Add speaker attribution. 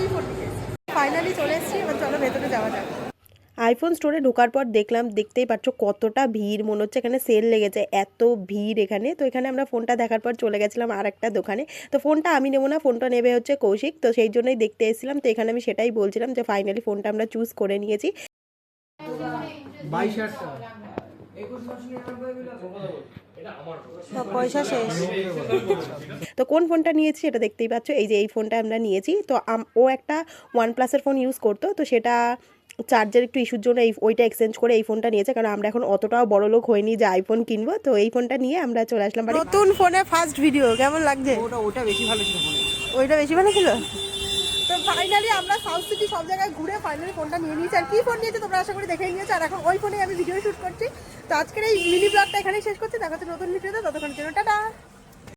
Speaker 1: IPhone finally চলে এসেছি চলো
Speaker 2: আইফোন স্টোরে ঢোকার পর দেখলাম, দেখতেই পাচ্ছ কতটা ভিড়। মনে হচ্ছে এখানে সেল লেগেছে, এত ভিড় এখানে। তো এখানে আমরা ফোনটা দেখার পর চলে গেছিলাম আর একটা দোকানে। তো ফোনটা আমি নেব না ফোনটা নেবে হচ্ছে কৌশিক। তো সেই জন্যই দেখতে এসেছিলাম। তো এখানে আমি সেটাই বলছিলাম যে ফাইনালি ফোনটা আমরা চুজ করে নিয়েছি।
Speaker 3: বাইশ হাজার
Speaker 1: পয়সা শেষ।
Speaker 2: তো কোন ফোনটা নিয়েছি এটা দেখতেই পাচ্ছ। এই যে এই ফোনটা আমরা নিয়েছি। তো আম- ও একটা ওয়ান প্লাসের ফোন ইউজ করতো। তো সেটা চার্জের একটু ইস্যুর জন্য এই ওইটা এক্সচেঞ্জ করে এই ফোনটা নিয়েছে। কারণ আমরা এখন অতটাও বড় লোক হয়নি যে আইফোন কিনবো। তো এই ফোনটা নিয়ে আমরা চলে আসলাম।
Speaker 1: নতুন ফোনে ফার্স্ট ভিডিও কেমন লাগছে?
Speaker 3: ওটা ওটা বেশি ভালো ছিল
Speaker 1: ওইটা বেশি ভালো ছিল? ফাইনালি আমরা সাউথ সিটি সব জায়গায় ঘুরে ফাইনালি ফোনটা নিয়ে নিয়েছি। আর কী ফোন নিয়েছে তোমরা আশা করি দেখে নিয়েছো। আর এখন ওই ফোনে আমি ভিডিও শুট করছি। তো আজকের এই মিনি ব্লগটা এখানেই শেষ করছি। দেখা হচ্ছে নতুন ভিডিওতে ততক্ষণ জন্য টাটা।